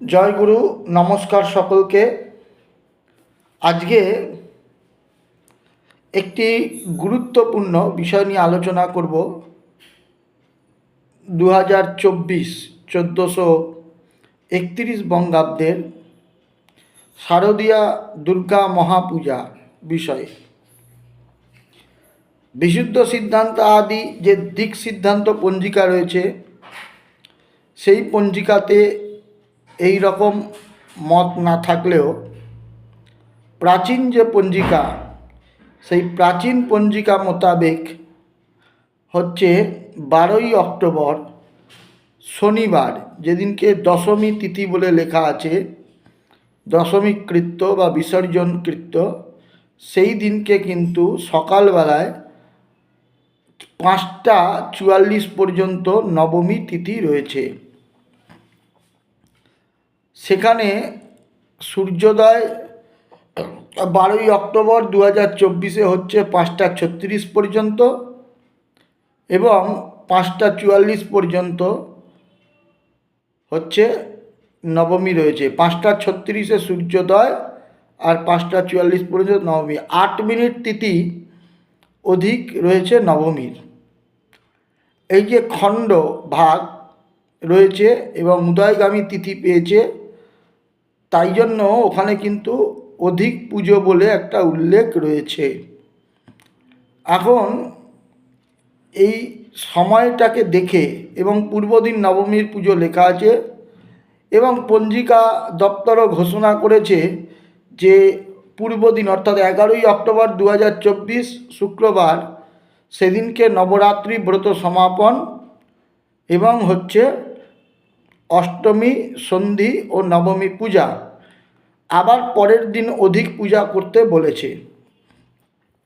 জয় গুরু, নমস্কার সকলকে। আজকে একটি গুরুত্বপূর্ণ বিষয় নিয়ে আলোচনা করব। দু হাজার চব্বিশ, চোদ্দোশো একত্রিশ বঙ্গাব্দের শারদীয়া দুর্গা মহাপূজা বিষয়ে। বিশুদ্ধ সিদ্ধান্ত আদি যে দিক সিদ্ধান্ত পঞ্জিকা রয়েছে, সেই পঞ্জিকাতে এই রকম মত না থাকলেও প্রাচীন যে পঞ্জিকা, সেই প্রাচীন পঞ্জিকা মোতাবেক হচ্ছে বারোই অক্টোবর শনিবার, যেদিনকে দশমী তিথি বলে লেখা আছে দশমী কৃত্য বা বিসর্জন কৃত্য সেই দিনকে কিন্তু সকালবেলায় পাঁচটা চুয়াল্লিশ পর্যন্ত নবমী তিথি রয়েছে। সেখানে সূর্যোদয় বারোই অক্টোবর দু হাজার চব্বিশে হচ্ছে পাঁচটা ছত্রিশ পর্যন্ত এবং পাঁচটা চুয়াল্লিশ পর্যন্ত হচ্ছে নবমী রয়েছে। পাঁচটা ছত্রিশে সূর্যোদয় আর পাঁচটা চুয়াল্লিশ পর্যন্ত নবমী। আট মিনিট তিথি অধিক রয়েছে নবমীর। এই যে খণ্ড ভাগ রয়েছে এবং উদয়গামী তিথি পেয়েছে তাই জন্য ওখানে কিন্তু অধিক পুজো বলে একটা উল্লেখ রয়েছে। এখন এই সময়টাকে দেখে এবং পূর্বদিন নবমীর পুজো লেখা আছে এবং পঞ্জিকা দপ্তরও ঘোষণা করেছে যে পূর্বদিন অর্থাৎ এগারোই অক্টোবর দু হাজার চব্বিশ শুক্রবার সেদিনকে নবরাত্রি ব্রত সমাপন এবং হচ্ছে অষ্টমী, সন্ধি ও নবমী পূজা। আবার পরের দিন অধিক পূজা করতে বলেছে।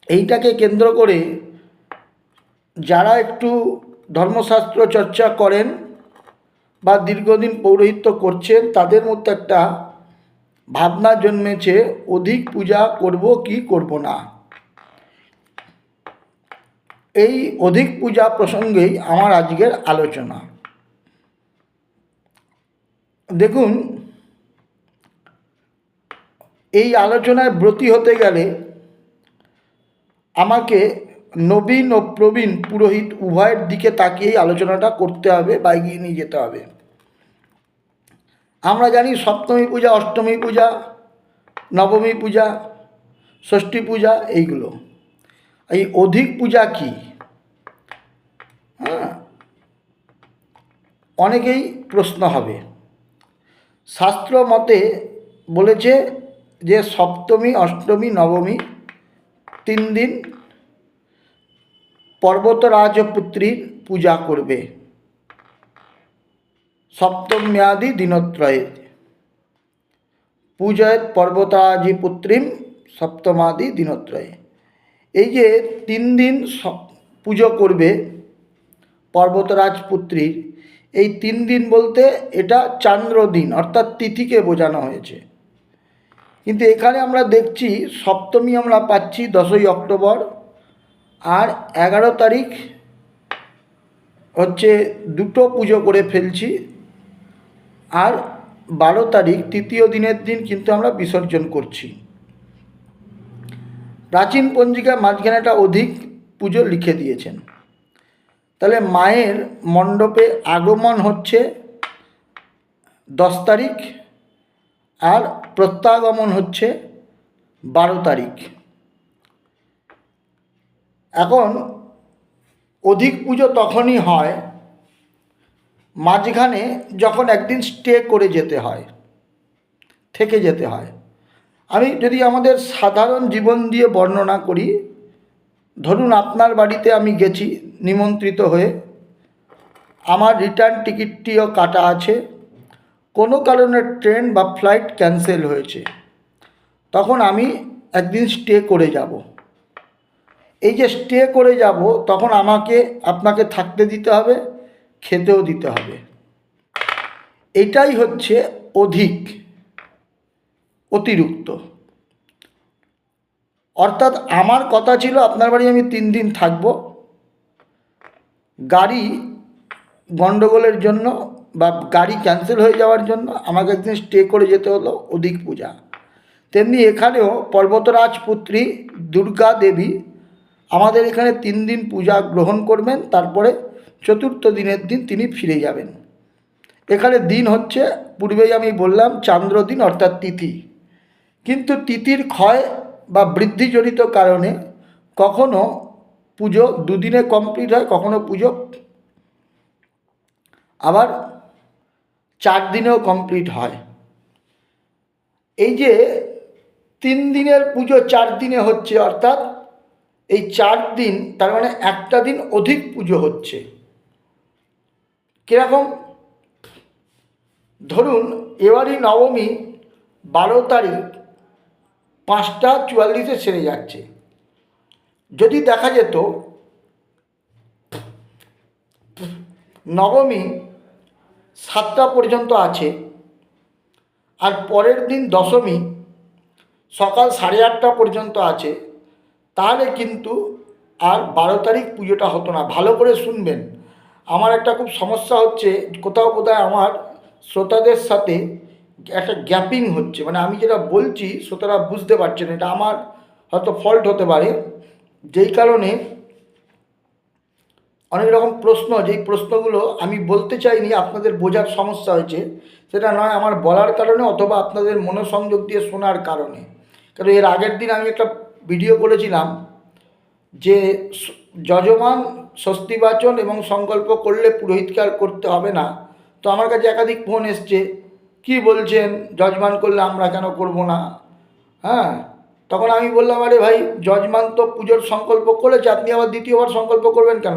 এইটাকে কেন্দ্র করে যারা একটু ধর্মশাস্ত্র চর্চা করেন বা দীর্ঘদিন পৌরোহিত্য করছেন, তাদের মধ্যে একটা ভাবনা জন্মেছে, অধিক পূজা করব কি করব না। এই অধিক পূজা প্রসঙ্গেই আমার আজকের আলোচনা। দেখুন, এই আলোচনায় ব্রতী হতে গেলে আমাকে নবীন ও প্রবীণ পুরোহিত উভয়ের দিকে তাকিয়েই আলোচনাটা করতে হবে বা এগিয়ে নিয়ে যেতে হবে। আমরা জানি সপ্তমী পূজা, অষ্টমী পূজা, নবমী পূজা, ষষ্ঠী পূজা এইগুলো। এই অধিক পূজা কি? হ্যাঁ অনেকেই প্রশ্ন হবে। শাস্ত্র মতে বলেছে যে সপ্তমী, অষ্টমী, নবমী তিন দিন পর্বতরাজপুত্রীর পূজা করবে। সপ্তম মেয়াদি দিনত্রয়ে। পূজয়েত পর্বতাজিপুত্রীম সপ্তমাদি দিনত্রয়ে। এই যে তিন দিন পুজো করবে পর্বতরাজ পুত্রীর এই তিন দিন বলতে এটা চান্দ্র দিন, অর্থাৎ তিথিকে বোঝানো হয়েছে। কিন্তু এখানে আমরা দেখছি সপ্তমী আমরা পাচ্ছি দশই অক্টোবর, আর এগারো তারিখ হচ্ছে দুটো পুজো করে ফেলছি, আর বারো তারিখ তৃতীয় দিনের দিন কিন্তু আমরা বিসর্জন করছি। প্রাচীন পঞ্জিকা মাঝখানে একটা অধিক পুজো লিখে দিয়েছেন। তাহলে মায়ের মণ্ডপে আগমন হচ্ছে দশ তারিখ আর প্রত্যাগমন হচ্ছে বারো তারিখ। এখন অধিক পুজো তখনই হয় মাঝখানে যখন একদিন স্টে করে যেতে হয়, থেকে যেতে হয়। আমি যদি আমাদের সাধারণ জীবন দিয়ে বর্ণনা করি ধরুন আপনার বাড়িতে আমি গেছি, নিমন্ত্রিত হয়ে। আমার রিটার্ন টিকিটটিও কাটা আছে। কোনো কারণে ট্রেন বা ফ্লাইট ক্যান্সেল হয়েছে। তখন আমি একদিন স্টে করে যাব। এই যে স্টে করে যাব, তখন আমাকে, আপনাকে থাকতে দিতে হবে, খেতেও দিতে হবে। এটাই হচ্ছে অধিক, অতিরিক্ত। অর্থাৎ আমার কথা ছিল, আপনার বাড়ি আমি তিন দিন থাকব। গাড়ি গণ্ডগোলের জন্য বা গাড়ি ক্যান্সেল হয়ে যাওয়ার জন্য আমাকে একদিন স্টে করে যেতে হলো অধিক পূজা। তেমনি এখানেও পর্বতরাজ পুত্রী দুর্গা দেবী আমাদের এখানে তিন দিন পূজা গ্রহণ করবেন, তারপরে চতুর্থ দিনের দিন তিনি ফিরে যাবেন। এখানে দিন হচ্ছে, পূর্বেই আমি বললাম, চান্দ্র দিন অর্থাৎ তিথি। কিন্তু তিথির ক্ষয় বা বৃদ্ধিজনিত কারণে কখনো পুজো দুদিনে কমপ্লিট হয়, কখনো পুজো আবার চার দিনেও কমপ্লিট হয়। এই যে তিন দিনের পুজো চার দিনে হচ্ছে, অর্থাৎ এই চার দিন, তার মানে একটা দিন অধিক পুজো হচ্ছে। কীরকম? ধরুন, এবারই নবমী, বারো তারিখ পাঁচটা চুয়াল্লিশে সেরে যাচ্ছে। যদি দেখা যেত, নবমী সাতটা পর্যন্ত আছে, আর পরের দিন দশমী সকাল সাড়ে আটটা পর্যন্ত আছে, তাহলে কিন্তু আর বারো তারিখ পুজোটা হতো না। ভালো করে শুনবেন। আমার একটা খুব সমস্যা হচ্ছে, কোথাও কোথাও আমার শ্রোতাদের সাথে একটা গ্যাপিং হচ্ছে মানে আমি যেটা বলছি শ্রোতারা বুঝতে পারছেন, এটা আমার হয়তো ফল্ট হতে পারে। যেই কারণে অনেক রকম প্রশ্ন, যেই প্রশ্নগুলো আমি বলতে চাইনি, আপনাদের বোঝার সমস্যা হয়েছে, সেটা নয় আমার বলার কারণে অথবা আপনাদের মনোসংযোগ দিয়ে শোনার কারণে। কারণ এর আগের দিন আমি একটা ভিডিও করেছিলাম যে যজমান স্বস্তিবাচন এবং সংকল্প করলে পুরোহিতকে আর করতে হবে না। তো আমার কাছে একাধিক ফোন এসছে কি বলছেন? যজমান করলে আমরা কেন করব না? হ্যাঁ? তখন আমি বললাম, আরে ভাই, যজমান তো পুজোর সংকল্প করেছে, আপনি আবার দ্বিতীয়বার সংকল্প করবেন কেন?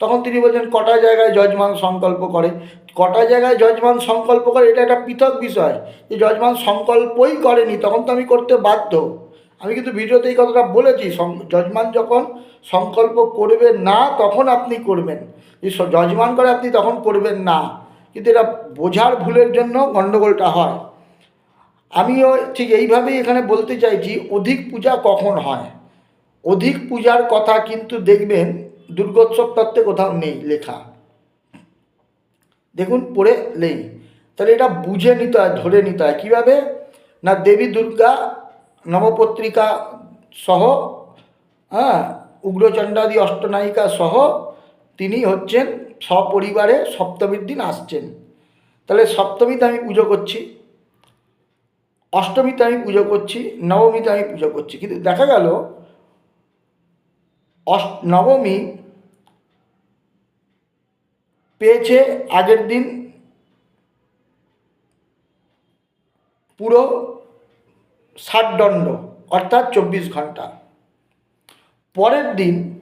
তখন তিনি বলছেন, কটা জায়গায় যজমান সংকল্প করে? কটা জায়গায় যজমান সংকল্প করে, এটা একটা পৃথক বিষয়। যে যজমান সংকল্পই করেনি, তখন তো আমি করতে বাধ্য। আমি কিন্তু ভিডিওতে এই কথাটা বলেছি যজমান যখন সংকল্প করবে না, তখন আপনি করবেন। যজমান করে আপনি তখন করবেন না। কিন্তু এটা বোঝার ভুলের জন্য গণ্ডগোলটা হয়। আমিও ঠিক এইভাবেই এখানে বলতে চাইছি, অধিক পূজা কখন হয়? অধিক পূজার কথা কিন্তু দেখবেন দুর্গোৎসব তত্ত্বে কোথাও নেই লেখা। দেখুন, পড়ে নেই। তাহলে এটা বুঝে নিতে হয়, ধরে নিতে হয়। কীভাবে? না দেবী দুর্গা নবপত্রিকা সহ হ্যাঁ উগ্রচণ্ডাদি অষ্টনায়িকা সহ তিনি হচ্ছেন সপরিবারে সপ্তমীর দিন আসছেন। তাহলে সপ্তমীতে আমি পুজো করছি, অষ্টমীতে আমি পুজো করছি, নবমীতে আমি পুজো করছি। কিন্তু দেখা গেল অষ নবমী পেয়েছে আগের দিন পুরো ষাট দণ্ড অর্থাৎ চব্বিশ ঘণ্টা পরের দিন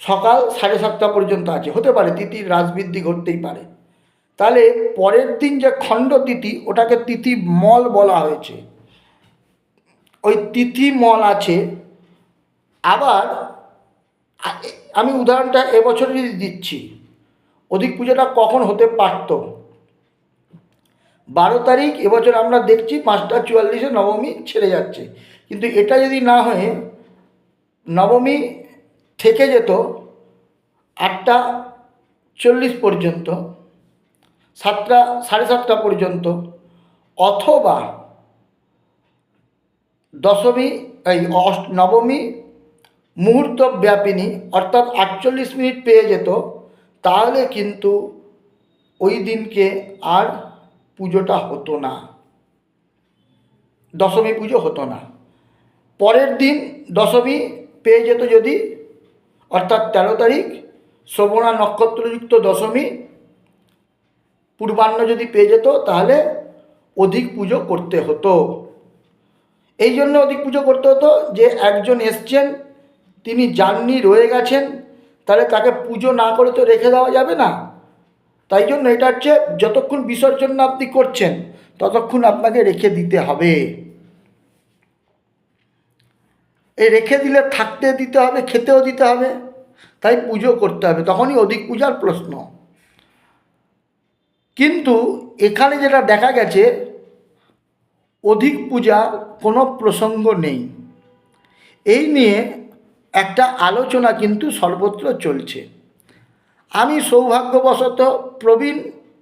সকাল সাড়ে সাতটা পর্যন্ত আছে। হতে পারে তিথির রাজবৃদ্ধি ঘটতেই পারে। তাহলে পরের দিন যে খণ্ড তিথি, ওটাকে তিথি মল বলা হয়েছে। ওই তিথি মল আছে। আবার আমি উদাহরণটা এবছর যদি দিচ্ছি। অধিক পুজোটা কখন হতে পারত? বারো তারিখ, এবছর আমরা দেখছি পাঁচটা চুয়াল্লিশে নবমী ছেড়ে যাচ্ছে। কিন্তু এটা যদি না হয়ে নবমী থেকে যেত আটটা চল্লিশ পর্যন্ত, সাতটা, সাড়ে সাতটা পর্যন্ত, অথবা দশমী, এই নবমী মুহূর্ত ব্যাপিনী অর্থাৎ আটচল্লিশ মিনিট পেয়ে যেত, তাহলে কিন্তু ওই দিনকে আর পুজোটা হতো না। দশমী পুজো হতো না। পরের দিন দশমী পেয়ে যেত যদি, অর্থাৎ তেরো তারিখ শ্রবণা নক্ষত্রযুক্ত দশমী, পূর্বাহ্ন যদি পেয়ে যেত তাহলে অধিক পুজো করতে হতো। এই জন্য অধিক পুজো করতে হতো যে একজন এসছেন, তিনি যাননি রয়ে গেছেন, তাহলে তাকে পুজো না করে তো রেখে দেওয়া যাবে না। তাই জন্য এটা হচ্ছে যতক্ষণ বিসর্জন আপনি করছেন, ততক্ষণ আপনাকে রেখে দিতে হবে। এই রেখে দিলে থাকতে দিতে হবে, খেতেও দিতে হবে। তাই পুজো করতে হবে, তখনই অধিক পূজার প্রশ্ন। কিন্তু এখানে যেটা দেখা গেছে, অধিক পূজা কোনো প্রসঙ্গ নেই। এই নিয়ে একটা আলোচনা কিন্তু সর্বত্র চলছে। আমি সৌভাগ্যবশত প্রবীণ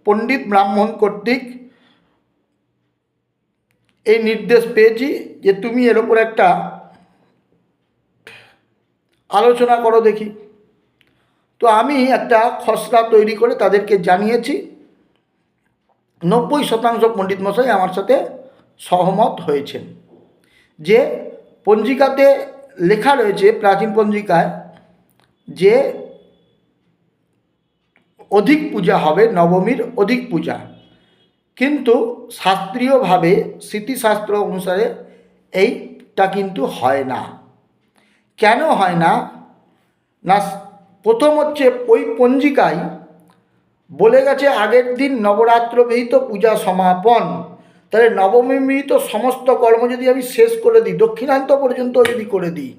পণ্ডিত ব্রাহ্মণ কর্তৃক এই নির্দেশ পেয়েছি যে তুমি এর ওপর একটা আলোচনা করো দেখি। তো আমি একটা খসড়া তৈরি করে তাদেরকে জানিয়েছি। নব্বই শতাংশ পণ্ডিত মশাই আমার সাথে সহমত হয়েছেন। যে পঞ্জিকাতে লেখা রয়েছে, প্রাচীন পঞ্জিকায়, যে অধিক পূজা হবে, নবমীর অধিক পূজা। কিন্তু শাস্ত্রীয়ভাবে, স্মৃতিশাস্ত্র অনুসারে এইটা কিন্তু হয় না। কেন হয় না? না প্রথম হচ্ছে ওই পঞ্জিকায় বলে গেছে আগের দিন নবরাত্র বিহিত পূজা সমাপন। তাহলে নবমী বিহিত সমস্ত কর্ম যদি আমি শেষ করে দিই, দক্ষিণান্ত পর্যন্ত যদি করে দিই,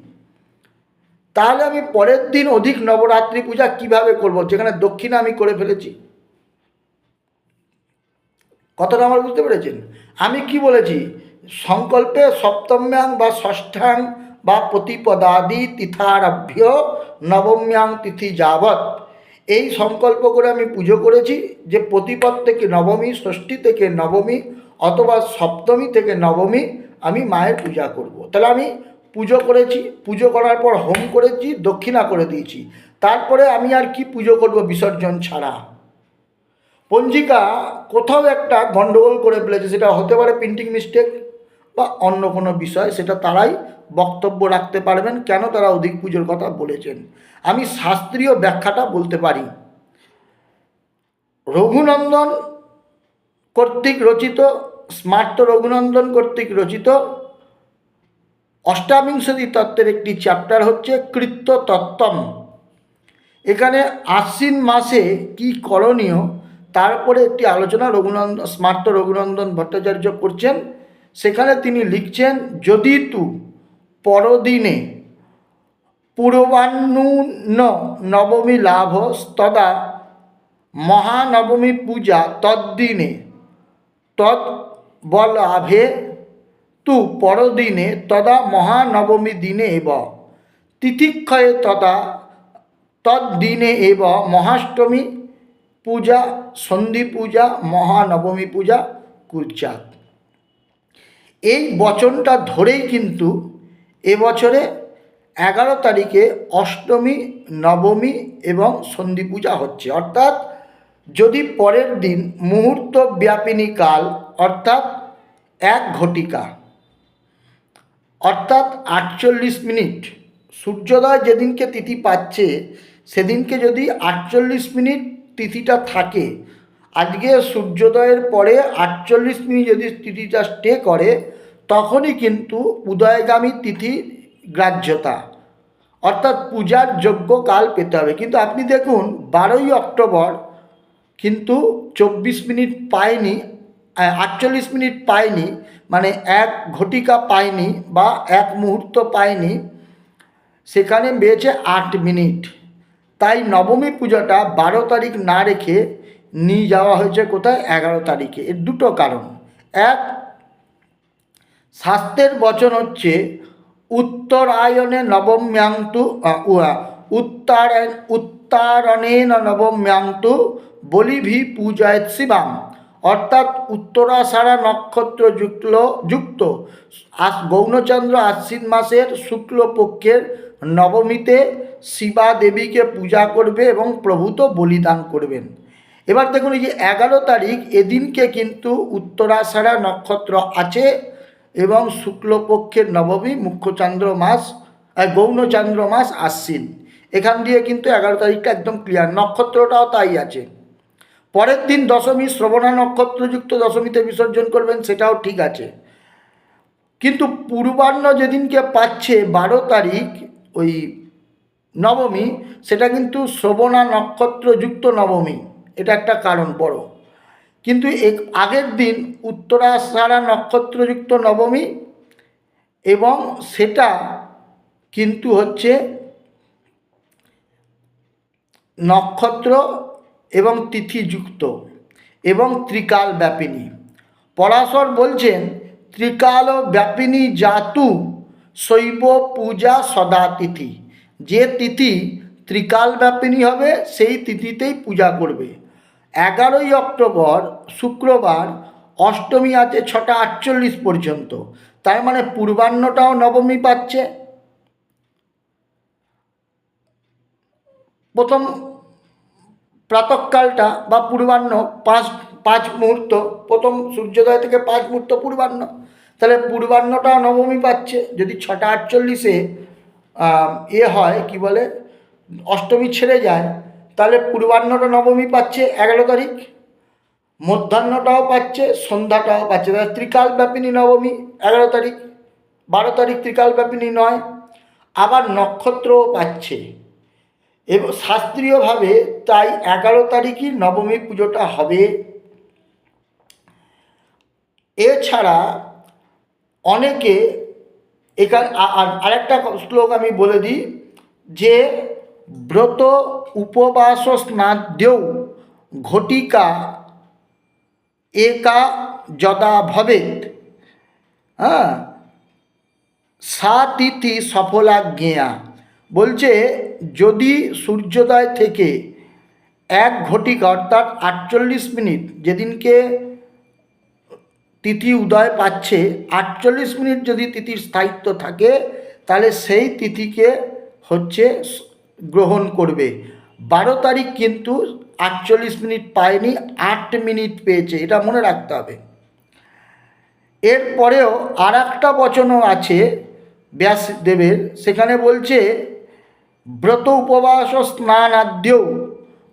তাহলে আমি পরের দিন অধিক নবরাত্রি পূজা কীভাবে করব? যেখানে দক্ষিণা আমি করে ফেলেছি। কথাটা আমার বুঝতে পেরেছেন? আমি কি বলেছি? সংকল্পে সপ্তম্যাং বা ষষ্ঠাং বা প্রতিপদাদি তিথারভ্য নবম্যাং তিথি যাবৎ। এই সংকল্প করে আমি পুজো করেছি যে প্রতিপদ থেকে নবমী, ষষ্ঠী থেকে নবমী অথবা সপ্তমী থেকে নবমী আমি মায়ের পূজা করব। তাহলে আমি পুজো করেছি, পুজো করার পর হোম করেছি, দক্ষিণা করে দিয়েছি। তারপরে আমি আর কি পুজো করব বিসর্জন ছাড়া? পঞ্জিকা কোথাও একটা গণ্ডগোল করে ফেলেছে, সেটা হতে পারে প্রিন্টিং মিস্টেক বা অন্য কোনো বিষয়, সেটা তারাই বক্তব্য রাখতে পারবেন, কেন তারা অধিক পুজোর কথা বলেছেন। আমি শাস্ত্রীয় ব্যাখ্যাটা বলতে পারি। রঘুনন্দন কর্তৃক রচিত, স্মার্ত রঘুনন্দন কর্তৃক রচিত অষ্টাবিংশতি তত্ত্বের একটি চ্যাপ্টার হচ্ছে কৃত্য তত্ত্বম এখানে আশ্বিন মাসে কি করণীয়, তারপরে একটি আলোচনা রঘুনন্দন স্মার্ত রঘুনন্দন ভট্টাচার্য করছেন। সেখানে তিনি লিখছেন যদি তু পরদিনে পূর্বান্নুন নবমী লাভ তদা মহানবমী পূজা তদ্দিনে। তৎ বলাভে তু পরদিনে তদা মহানবমী দিনে এব। তিথিক্ষয়ে তদা তদ্দিনে এব মহাষ্টমী পূজা, সন্ধি পূজা, মহানবমী পূজা কুর্চাত এই বচনটা ধরেই কিন্তু এবছরে এগারো তারিখে অষ্টমী, নবমী এবং সন্ধি পূজা হচ্ছে। অর্থাৎ যদি পরের দিন মুহূর্ত ব্যাপিনী কাল, অর্থাৎ এক ঘটিকা, অর্থাৎ আটচল্লিশ মিনিট, সূর্যোদয় যেদিনকে তিথি পাচ্ছে, সেদিনকে যদি আটচল্লিশ মিনিট তিথিটা থাকে, আজকে সূর্যোদয়ের পরে আটচল্লিশ মিনিট যদি তিথিটা স্টে করে তখনই কিন্তু উদয়গামী তিথি গ্রাহ্যতা। অর্থাৎ পূজার যোগ্য কাল পেতে হবে। কিন্তু আপনি দেখুন, বারোই অক্টোবর কিন্তু চব্বিশ মিনিট পায়নি আটচল্লিশ মিনিট পায়নি মানে এক ঘটিকা পায়নি বা এক মুহূর্ত পায়নি, সেখানে পেয়েছে আট মিনিট। তাই নবমী পূজাটা বারো তারিখ না রেখে নিয়ে যাওয়া হয়েছে কোথায়? এগারো তারিখে। এর দুটো কারণ। এক শাস্ত্রের বচন হচ্ছে, উত্তরায়ণে নবম্যান্তু উত্তারণ, উত্তারণেন নবম্যান্তু বলিভি পূজায় শিবাম। অর্থাৎ উত্তরাষাঢ়া নক্ষত্র যুক্ত। যুক্ত গৌণচন্দ্র আশ্বিন মাসের শুক্লপক্ষের নবমীতে শিবা দেবীকে পূজা করবে এবং প্রভূত বলিদান করবেন। এবার দেখুন এই যে এগারো তারিখ, এদিনকে কিন্তু উত্তরাষাঢ়া নক্ষত্র আছে। এবং শুক্লপক্ষের নবমী, মুখ্যচন্দ্র মাস গৌণচন্দ্র মাস আশ্বিন। এখান দিয়ে কিন্তু এগারো তারিখটা একদম ক্লিয়ার নক্ষত্রটাও তাই আছে। পরের দিন দশমী, শ্রবণা নক্ষত্রযুক্ত দশমীতে বিসর্জন করবেন, সেটাও ঠিক আছে। কিন্তু পূর্বাহ্ন যেদিনকে পাচ্ছে বারো তারিখ, ওই নবমী, সেটা কিন্তু শ্রবণা নক্ষত্রযুক্ত নবমী। এটা একটা কারণ বড় কিন্তু এক, আগের দিন উত্তরাষাঢ়া নক্ষত্রযুক্ত নবমী এবং সেটা কিন্তু হচ্ছে নক্ষত্র এবং তিথিযুক্ত এবং ত্রিকাল ব্যাপিনী পরাশর বলছেন ত্রিকাল ব্যাপিনী জাতু শৈব পূজা সদা তিথি। যে তিথি ত্রিকাল ব্যাপিনী হবে, সেই তিথিতেই পূজা করবে। এগারোই অক্টোবর শুক্রবার অষ্টমী আছে ছটা আটচল্লিশ পর্যন্ত। তার মানে পূর্বাহ্নটাও নবমী পাচ্ছে। প্রথম প্রাতকালটা বা পূর্বাহ্ন পাঁচ পাঁচ মুহূর্ত, প্রথম সূর্যোদয় থেকে পাঁচ মুহূর্ত পূর্বাহ্ন। তাহলে পূর্বাহ্নটাও নবমী পাচ্ছে। যদি ছটা আটচল্লিশে এ হয়, কি বলে, অষ্টমী ছেড়ে যায় তাহলে পূর্বাহ্নটা নবমী পাচ্ছে এগারো তারিখ, মধ্যাহ্নটাও পাচ্ছে, সন্ধ্যাটাও পাচ্ছে। তাহলে ত্রিকাল ব্যাপিনী নবমী এগারো তারিখ, বারো তারিখ ত্রিকালব্যাপিনী নয়, আবার নক্ষত্রও পাচ্ছে। এবং, শাস্ত্রীয়ভাবে তাই এগারো তারিখই নবমী পুজোটা হবে। এছাড়া অনেকে এখানে আর আরেকটা শ্লোক আমি বলে দিই যে ব্রত উপবাস স্নাদ্যৌ ঘটিকা একা যদা ভবেত হ্যাঁ? সা তিথি সফলাজ্ঞেয়া। বলছে, যদি সূর্যোদয় থেকে এক ঘটিকা, অর্থাৎ আটচল্লিশ মিনিট, যেদিনকে তিথি উদয় পাচ্ছে, আটচল্লিশ মিনিট যদি তিথির স্থায়িত্ব থাকে, তাহলে সেই তিথিকে হচ্ছে গ্রহণ করবে। বারো তারিখ কিন্তু আটচল্লিশ মিনিট পায়নি আট মিনিট পেয়েছে, এটা মনে রাখতে হবে। এরপরেও আর একটা বচনও আছে ব্যাসদেবের, সেখানে বলছে, ব্রত উপবাস স্নানাদ্যৌ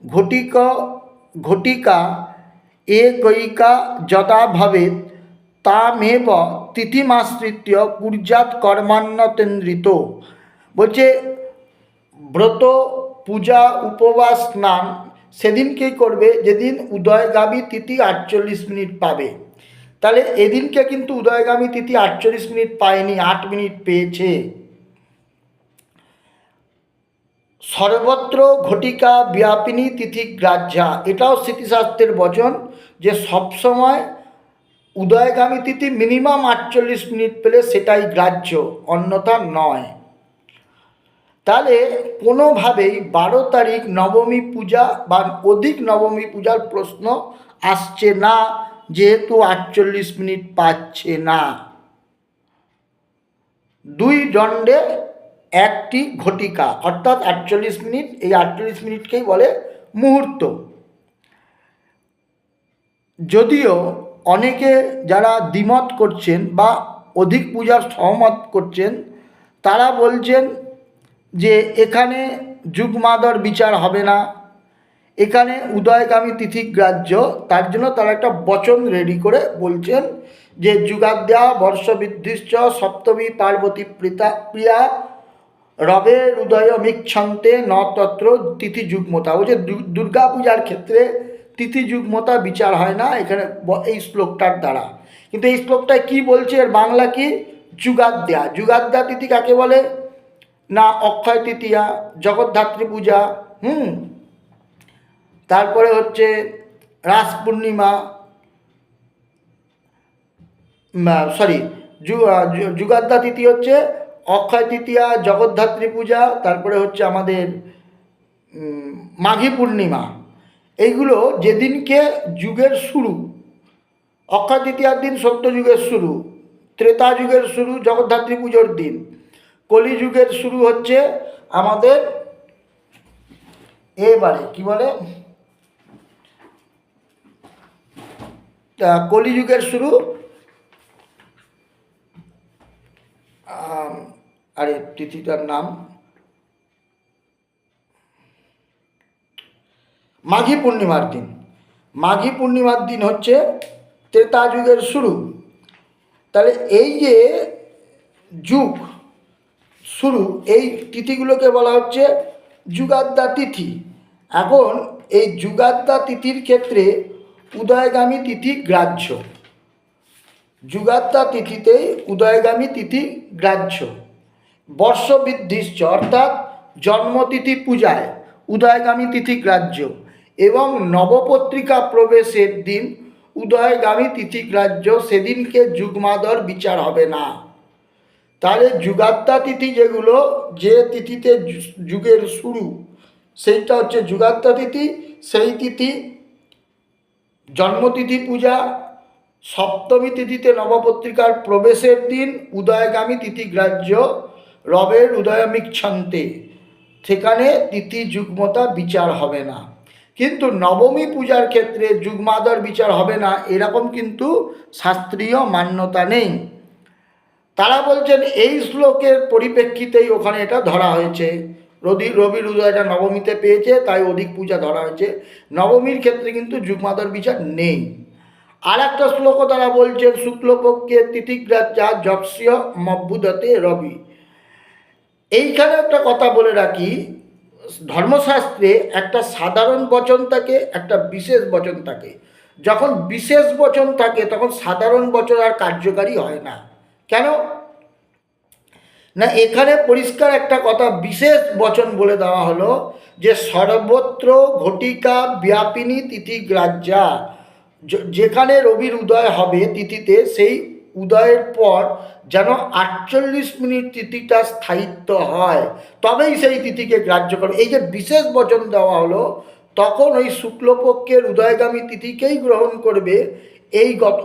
ঘটিক, ঘটিকা একৈকা যদা ভবেত তামেব তিথিমাশ্রিত্য কুর্যাত কর্মান্নতেন্দ্রিত বলছে, ব্রত পূজা উপবাস স্নান সেদিনকেই করবে, যেদিন উদয়গামী তিথি আটচল্লিশ মিনিট পাবে। তাহলে এদিনকে কিন্তু উদয়গামী তিথি আটচল্লিশ মিনিট পায়নি, আট মিনিট পেয়েছে। সর্বত্র ঘটিকা ব্যাপিনী তিথি গ্রাহ্যা, এটাও স্মৃতিশাস্ত্রের বচন যে সবসময় উদয়গামী তিথি মিনিমাম আটচল্লিশ মিনিট পেলে সেটাই গ্রাহ্য, অন্যথা নয়। তাহলে কোনোভাবেই বারো তারিখ নবমী পূজা বা অধিক নবমী পূজার প্রশ্ন আসছে না, যেহেতু আটচল্লিশ মিনিট পাচ্ছে না। দুই দণ্ডে একটি ঘটিকা, অর্থাৎ আটচল্লিশ মিনিট, এই আটচল্লিশ মিনিটকেই বলে মুহূর্ত। যদিও অনেকে যারা দ্বিমত করছেন বা অধিক পূজার সহমত করছেন, তারা বলছেন যে এখানে যুগমাদর বিচার হবে না, এখানে উদয়গামী তিথি গ্রাহ্য তার জন্য তারা একটা বচন রেডি করে বলছেন যে যুগাদ্যা বর্ষবৃদ্ধিশ্চ সপ্তমী পার্বতী প্রীতা প্রিয়া রবের উদয় মিক্ষন্তে ন তত্র তিথি যুগ্মতা ওই যে দুর্গা পূজার ক্ষেত্রে তিথি যুগ্মতা বিচার হয় না, এখানে এই শ্লোকটার দ্বারা। কিন্তু এই শ্লোকটায় কি বলছে এর বাংলা কি? যুগাদ্যা। যুগাদ্যা তিথি কাকে বলে? না অক্ষয় তৃতীয়া, জগদ্ধাত্রী পূজা, হুম? তারপরে হচ্ছে রাস পূর্ণিমা সরি যুগাদ্দা তিথি হচ্ছে অক্ষয় তৃতীয়া, জগদ্ধাত্রী পূজা, তারপরে হচ্ছে আমাদের মাঘী পূর্ণিমা। এইগুলো যেদিনকে যুগের শুরু, অক্ষয় তৃতীয়ার দিন সত্য যুগের শুরু, ত্রেতা যুগের শুরু, জগদ্ধাত্রী পুজোর দিন। কলিযুগের শুরু হচ্ছে আমাদের এবারে, কি বলে? কলিযুগের শুরু আরে তিথিটার নাম, মাঘী পূর্ণিমার দিন। মাঘী পূর্ণিমার দিন হচ্ছে ত্রেতা যুগের শুরু। তাহলে এই যে যুগ শুরু, এই তিথিগুলোকে বলা হচ্ছে যুগাদ্দা তিথি। এখন এই যুগাদ্দা তিথির ক্ষেত্রে উদয়গামী তিথি গ্রাহ্য। যুগাদ্দা তিথিতেই উদয়গামী তিথি গ্রাহ্য। বর্ষবৃদ্ধিশ্চ অর্থাৎ জন্মতিথি পূজায় উদয়গামী তিথি গ্রাহ্য এবং নবপত্রিকা প্রবেশের দিন উদয়গামী তিথি গ্রাহ্য। সেদিনকে যুগমাদর বিচার হবে না। তাহলে যুগাত্মা তিথি যেগুলো, যে তিথিতে যুগের শুরু, সেইটা হচ্ছে যুগাত্মা তিথি। সেই তিথি জন্মতিথি পূজা, সপ্তমী তিথিতে নবপত্রিকার প্রবেশের দিন, উদয়গামী তিথি গ্রাহ্য, রবের উদয়মিক্ষন্তে। সেখানে তিথি যুগ্মতা বিচার হবে না। কিন্তু নবমী পূজার ক্ষেত্রে যুগ্মাদর বিচার হবে না, এরকম কিন্তু শাস্ত্রীয় মান্যতা নেই। তারা বলছেন এই শ্লোকের পরিপ্রেক্ষিতেই ওখানে এটা ধরা হয়েছে। রবি রবির এটা নবমীতে পেয়েছে, তাই অধিক পূজা ধরা হয়েছে। নবমীর ক্ষেত্রে কিন্তু যুগ্মাদর বিচার নেই। আর একটা শ্লোকও তারা বলছেন, শুক্লপক্ষে তিথিগ্রাহ্যা যৎস্য মব্বুদতে রবি। এইখানে একটা কথা বলে রাখি, ধর্মশাস্ত্রে একটা সাধারণ বচন থাকে, একটা বিশেষ বচন থাকে। যখন বিশেষ বচন থাকে, তখন সাধারণ বচন আর কার্যকারী হয় না। কেন? না, এখানে পরিষ্কার একটা কথা বিশেষ বচন বলে দেওয়া হলো যে সর্বত্র ঘটিকা ব্যাপিনী তিথি গ্রাহ্যা। যেখানে রবির উদয় হবে তিথিতে, সেই উদয়ের পর যেন আটচল্লিশ মিনিট তিথিটা স্থায়িত্ব হয়, তবেই সেই তিথিকে গ্রাহ্য করে। এই যে বিশেষ বচন দেওয়া হলো, তখন ওই শুক্লপক্ষের উদয়গামী তিথিকেই গ্রহণ করবে এই গত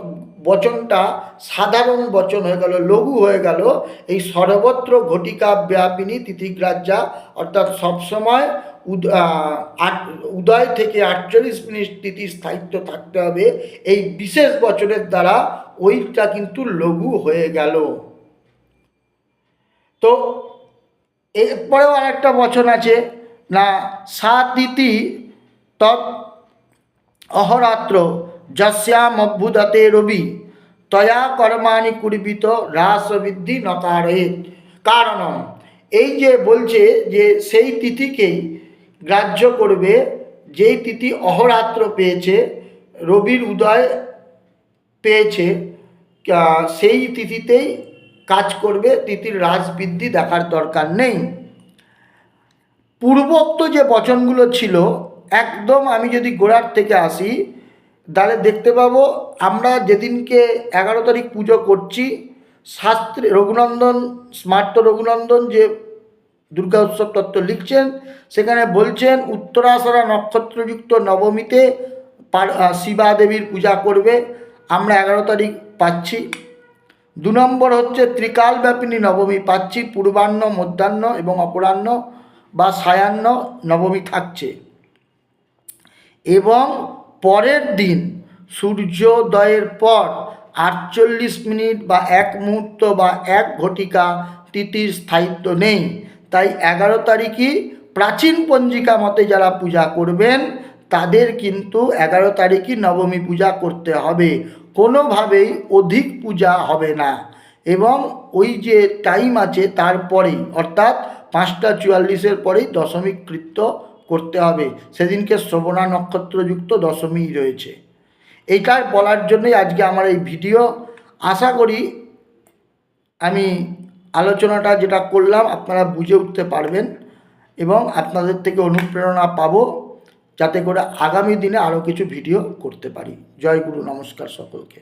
বচনটা সাধারণ বচন হয়ে গেল, লঘু হয়ে গেল। এই সর্বত্র ঘটিকা ব্যাপিনী তিথিগ্রাহ্যা, অর্থাৎ সবসময় উদয় থেকে আটচল্লিশ মিনিট তিথি স্থায়িত্ব থাকতে হবে। এই বিশেষ বচনের দ্বারা ওইটা কিন্তু লঘু হয়ে গেল। তো এরপরেও আর একটা বচন আছে, না, সাতিথি তৎ অহরাত্র। যস্যামভ্যুদতে রবি, তয়া কর্মাণি কুর্বিত হ্রাস বৃদ্ধি নকারেত কারণম, এই যে বলছে যে সেই তিথিকেই গ্রাহ্য করবে, যেই তিথি অহরাত্র পেয়েছে, রবির উদয় পেয়েছে সেই তিথিতেই কাজ করবে, তিথির হ্রাস বৃদ্ধি দেখার দরকার নেই। পূর্বোক্ত যে বচনগুলো ছিল, একদম আমি যদি গোড়ার থেকে আসি তাহলে দেখতে পাবো, আমরা যেদিনকে এগারো তারিখ পুজো করছি, শাস্ত্রে রঘুনন্দন, স্মার্ত রঘুনন্দন যে দুর্গা উৎসব তত্ত্ব লিখছেন, সেখানে বলছেন উত্তরাষাঢ়া নক্ষত্রযুক্ত নবমীতে শিবা দেবীর পূজা করবে, আমরা এগারো তারিখ পাচ্ছি। দু নম্বর হচ্ছে ত্রিকাল ব্যাপিনী নবমী পাচ্ছি, পূর্বাহ্ন, মধ্যাহ্ন এবং অপরাহ্ন বা সায়াহ্ন নবমী থাকছে। এবং পরের দিন সূর্যোদয়ের পর আটচল্লিশ মিনিট বা এক মুহূর্ত বা এক ঘটিকা তিথির স্থায়িত্ব নেই। তাই এগারো তারিখই প্রাচীন পঞ্জিকা মতে যারা পূজা করবেন, তাদের কিন্তু এগারো তারিখই নবমী পূজা করতে হবে। কোনোভাবেই অধিক পূজা হবে না। এবং ওই যে টাইম আছে তারপরেই, অর্থাৎ পাঁচটা চুয়াল্লিশের পরেই দশমিক কৃত্য করতে হবে। সেদিনকে শ্রবণা নক্ষত্রযুক্ত দশমী রয়েছে। এইটার বলার জন্যই আজকে আমার এই ভিডিও। আশা করি আমি আলোচনাটা যেটা করলাম, আপনারা বুঝে উঠতে পারবেন এবং আপনাদের থেকে অনুপ্রেরণা পাবো যাতে করে আগামী দিনে আরও কিছু ভিডিও করতে পারি। জয় গুরু, নমস্কার সকলকে।